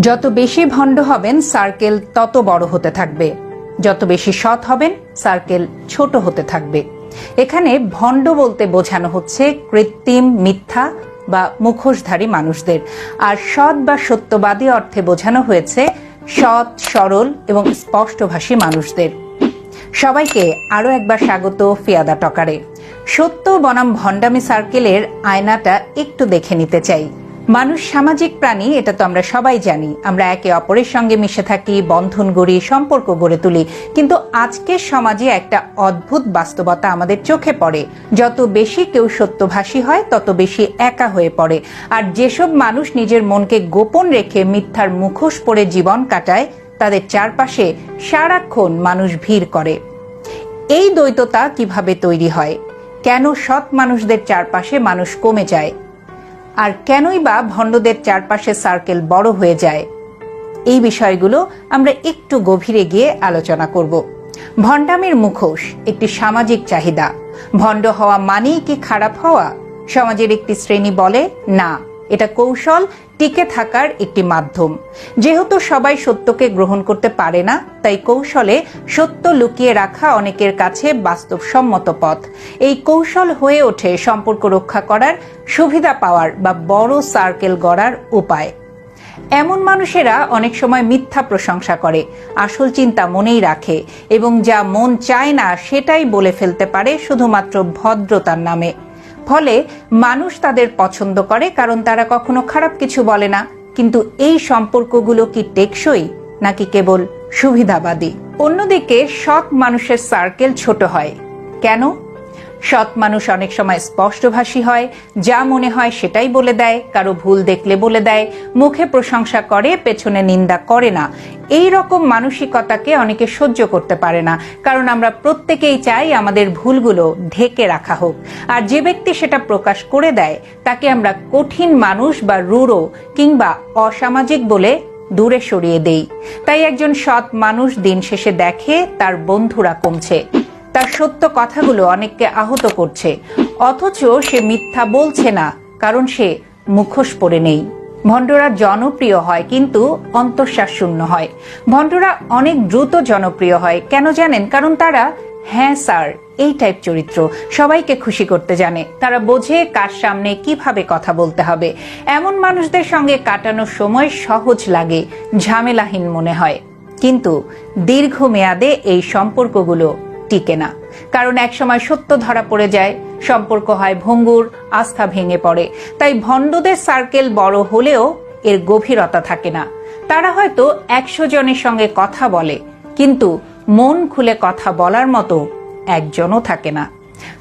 যত বেশি ভণ্ড হবেন সার্কেল তত বড় হতে থাকবে। যত বেশি সৎ হবেন সার্কেল ছোট হতে থাকবে। এখানে ভণ্ড বলতে বোঝানো হচ্ছে কৃত্রিম, মিথ্যা বা মুখোশধারী মানুষদের। আর সৎ বা সত্যবাদী অর্থে বোঝানো হয়েছে সৎ, সরল এবং স্পষ্টভাষী মানুষদের। সবাইকে আরও একবার স্বাগত ফিয়াদা টকারে। সত্য বনাম ভণ্ডামি সার্কেলের আয়নাটা একটু দেখে নিতে চাই। মানুষ সামাজিক প্রাণী, এটা তো আমরা সবাই জানি। আমরা একে অপরের সঙ্গে মিশে থাকি, বন্ধন গড়ি, সম্পর্ক গড়ে তুলি। কিন্তু আজকের সমাজে একটা অদ্ভুত বাস্তবতা আমাদের চোখে পড়ে। যত বেশি কেউ সত্যভাষী হয়, তত বেশি একা হয়ে পড়ে। আর যেসব মানুষ নিজের মনকে গোপন রেখে মিথ্যার মুখোশ পরে জীবন কাটায়, তাদের চারপাশে সারাক্ষণ মানুষ ভিড় করে। এই দ্বৈততা কীভাবে তৈরি হয়? কেন সৎ মানুষদের চারপাশে মানুষ কমে যায়? আর কেনই বা ভণ্ডদের চারপাশে সার্কেল বড় হয়ে যায়? এই বিষয়গুলো আমরা একটু গভীরে গিয়ে আলোচনা করব। ভণ্ডামের মুখোশ একটি সামাজিক চাহিদা। ভণ্ড হওয়া মানেই কি খারাপ হওয়া? সমাজের একটি শ্রেণি বলে না। এটা কৌশল, টিকে থাকার একটি মাধ্যম। যেহেতু সবাই সত্যকে গ্রহণ করতে পারে না, তাই কৌশলে সত্য লুকিয়ে রাখা অনেকের কাছে বাস্তবসম্মত পথ। এই কৌশল হয়ে ওঠে সম্পর্ক রক্ষা করার, সুবিধা পাওয়ার বা বড় সার্কেল গড়ার উপায়। এমন মানুষেরা অনেক সময় মিথ্যা প্রশংসা করে, আসল চিন্তা মনেই রাখে এবং যা মন চায় না সেটাই বলে ফেলতে পারে শুধুমাত্র ভদ্রতার নামে। ফলে মানুষ তাদের পছন্দ করে, কারণ তারা কখনো খারাপ কিছু বলে না। কিন্তু এই সম্পর্কগুলো কি টেকসই, নাকি কেবল সুবিধাবাদী? অন্যদিকে সৎ মানুষের সার্কেল ছোট হয়। কেন? সৎ মানুষ অনেক সময় স্পষ্টভাষী হয়। যা মনে হয় সেটাই বলে দেয়, কারও ভুল দেখলে বলে দেয়, মুখে প্রশংসা করে, পেছনে নিন্দা করে না। এই রকম মানসিকতাকে অনেকে সহ্য করতে পারে না। কারণ আমরা প্রত্যেকেই চাই আমাদের ভুলগুলো ঢেকে রাখা হোক। আর যে ব্যক্তি সেটা প্রকাশ করে দেয়, তাকে আমরা কঠিন মানুষ বা রূঢ় কিংবা অসামাজিক বলে দূরে সরিয়ে দেই। তাই একজন সৎ মানুষ দিন শেষে দেখে তার বন্ধুরা কমছে। তার সত্য কথাগুলো অনেককে আহত করছে। অথচ সে মিথ্যা বলছে না, কারণ সে মুখোশ পরে নেই। ভণ্ডরা জনপ্রিয় হয়, কিন্তু অন্তঃশ্বাস শূন্য হয়। ভণ্ডরা অনেক দ্রুত জনপ্রিয় হয়, কেন জানেন? কারণ তারা হ্যাঁ স্যার, এই টাইপ চরিত্র। সবাইকে খুশি করতে জানে। তারা বোঝে কার সামনে কীভাবে কথা বলতে হবে। এমন মানুষদের সঙ্গে কাটানোর সময় সহজ লাগে, ঝামেলাহীন মনে হয়। কিন্তু দীর্ঘ মেয়াদে এই সম্পর্কগুলো টিকে না। কারণ একসময় সত্য ধরা পড়ে যায়, সম্পর্ক হয় ভঙ্গুর, আস্থা ভেঙে পড়ে। তাই ভণ্ডদের সার্কেল বড় হলেও এর গভীরতা থাকে না। তারা হয়তো একশো জনের সঙ্গে কথা বলে, কিন্তু মন খুলে কথা বলার মতো একজনও থাকে না।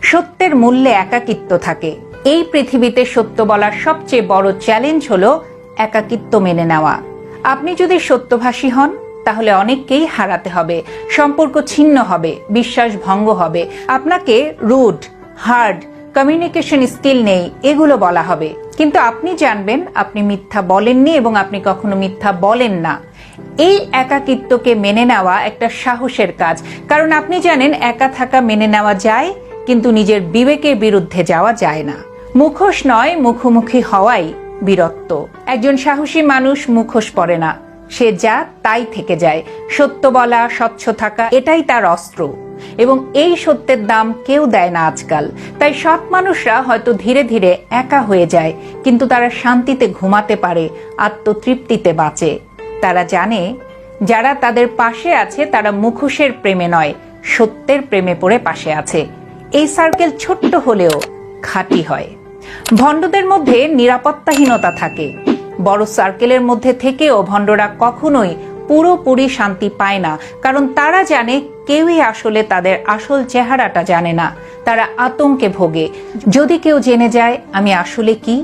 সত্যের মূল্যে একাকিত্ব থাকে। এই পৃথিবীতে সত্য বলার সবচেয়ে বড় চ্যালেঞ্জ হলো একাকিত্ব মেনে নেওয়া। আপনি যদি সত্যভাষী হন তাহলে অনেককেই হারাতে হবে। সম্পর্ক ছিন্ন হবে, বিশ্বাস ভঙ্গ হবে। আপনাকে রুড হার্ড কমিউনিকেশন স্কিল নেই, এগুলো বলা হবে। কিন্তু আপনি জানবেন, আপনি মিথ্যা বলেননি এবং আপনি কখনো মিথ্যা বলেন না। এই একাকিত্বকে মেনে নেওয়া একটা সাহসের কাজ। কারণ আপনি জানেন, একা থাকা মেনে নেওয়া যায়, কিন্তু নিজের বিবেকের বিরুদ্ধে যাওয়া যায় না। মুখোশ নয়, মুখোমুখি হওয়াই বীরত্ব। একজন সাহসী মানুষ মুখোশ পরে না। সে যা তাই থেকে যায়। সত্য বলা, স্বচ্ছ থাকা, এটাই তার অস্ত্র। এবং এই সত্যের দাম কেউ দেয় না আজকাল। তাই সৎ মানুষরা হয়তো ধীরে ধীরে একা হয়ে যায়, কিন্তু তারা শান্তিতে ঘুমাতে পারে, আত্মতৃপ্তিতে বাঁচে। তারা জানে, যারা তাদের পাশে আছে, তারা মুখোশের প্রেমে নয়, সত্যের প্রেমে পড়ে পাশে আছে। এই সার্কেল ছোট্ট হলেও খাঁটি হয়। ভণ্ডদের মধ্যে নিরাপত্তাহীনতা থাকে। বড় সার্কেলের মধ্যে থেকেও ভণ্ডরা কখনোই পুরোপুরি শান্তি পায় না, কারণ তারা জানে কেউই আসলে তাদের আসল চেহারাটা জানে না। তারা আতঙ্কে ভোগে। যদি কেউ জেনে যায়, আমি আসলে কি?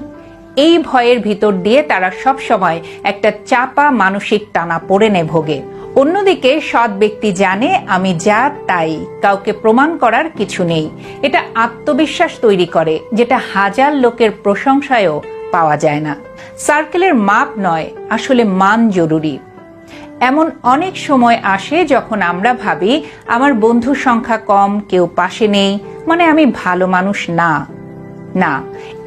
এই ভয়ের ভিতর দিয়ে তারা সব সময় একটা চাপা মানসিক টানা পড়ে নে ভোগে। অন্যদিকে সৎ ব্যক্তি জানে, আমি যা তাই, কাউকে প্রমাণ করার কিছু নেই। এটা আত্মবিশ্বাস তৈরি করে, যেটা হাজার লোকের প্রশংসায়ও পাওয়া যায় না। সার্কেলের মাপ নয়, আসলে মান জরুরি। এমন অনেক সময় আসে যখন আমরা ভাবি, আমার বন্ধু সংখ্যা কম, কেউ পাশে নেই মানে আমি ভালো মানুষ না। না,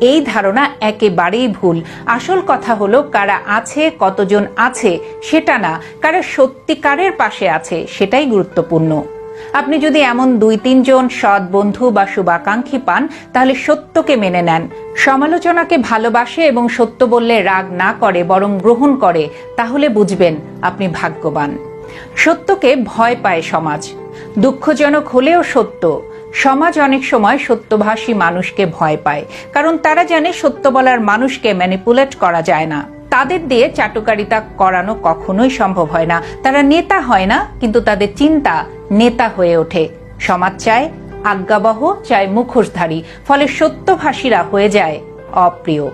এই ধারণা একেবারেই ভুল। আসল কথা হলো, কারা আছে, কতজন আছে, সেটা না, কারা সত্যিকারের পাশে আছে, সেটাই গুরুত্বপূর্ণ। আপনি যদি এমন দুই, তিনজন সৎ বন্ধু বা শুভাকাঙ্ক্ষী পান, তাহলে সত্যকে মেনে নেন। সমালোচনাকে ভালোবাসে এবং সত্য বললে রাগ না করে, বরং গ্রহণ করে, তাহলে বুঝবেন আপনি ভাগ্যবান। সত্যকে ভয় পায় সমাজ। দুঃখজনক হলেও সত্য। সমাজ অনেক সময় সত্যভাষী মানুষকে ভয় পায়, কারণ তারা জানে সত্য বলার মানুষকে ম্যানিপুলেট করা যায় না। তাদের দিয়ে চাটুকারিতা করানো কখনোই সম্ভব হয় না। তারা নেতা হয় না, কিন্তু তাদের চিন্তা নেতা হয়ে ওঠে। সমাজ চায় আজ্ঞাবহ, চায় মুখোশধারী, ফলে সত্যভাষীরা হয়ে যায় অপ্রিয়।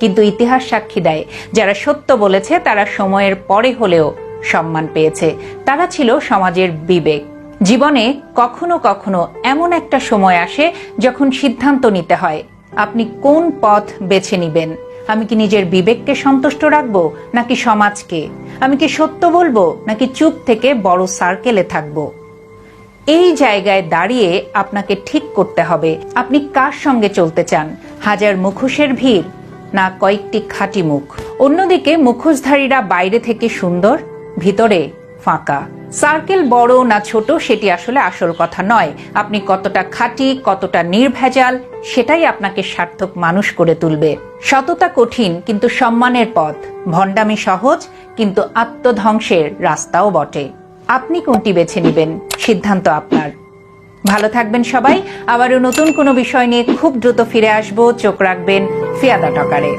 কিন্তু ইতিহাস সাক্ষী দেয়, যারা সত্য বলেছে তারা সময়ের পরে হলেও সম্মান পেয়েছে। তারা ছিল সমাজের বিবেক। জীবনে কখনো কখনো এমন একটা সময় আসে যখন সিদ্ধান্ত নিতে হয়, আপনি কোন পথ বেছে নিবেন? আমি কি নিজের বিবেককে সন্তুষ্ট রাখব, নাকি সমাজকে? আমি কি সত্য বলব, নাকি চুপ থেকে বড় সার্কেলে থাকব? এই জায়গায় দাঁড়িয়ে আপনাকে ঠিক করতে হবে। আপনি কার সঙ্গে চলতে চান? হাজার মুখোশের ভিড় না কয়েকটি খাঁটি মুখ? অন্যদিকে মুখোশধারীরা বাইরে থেকে সুন্দর, ভিতরে ফাঁকা। সার্কেল বড় না ছোট সেটি আসলে আসল কথা নয়। আপনি কতটা খাঁটি, কতটা নির্ভেজাল, সেটাই আপনাকে সার্থক মানুষ করে তুলবে। সততা কঠিন, কিন্তু সম্মানের পথ। ভণ্ডামি সহজ, কিন্তু আত্মধ্বংসের রাস্তাও বটে। আপনি কোনটি বেছে নেবেন? সিদ্ধান্ত আপনার। ভালো থাকবেন সবাই। আবারও নতুন কোনো বিষয় নিয়ে খুব দ্রুত ফিরে আসব। চোখ রাখবেন ফিয়াদা টকারে।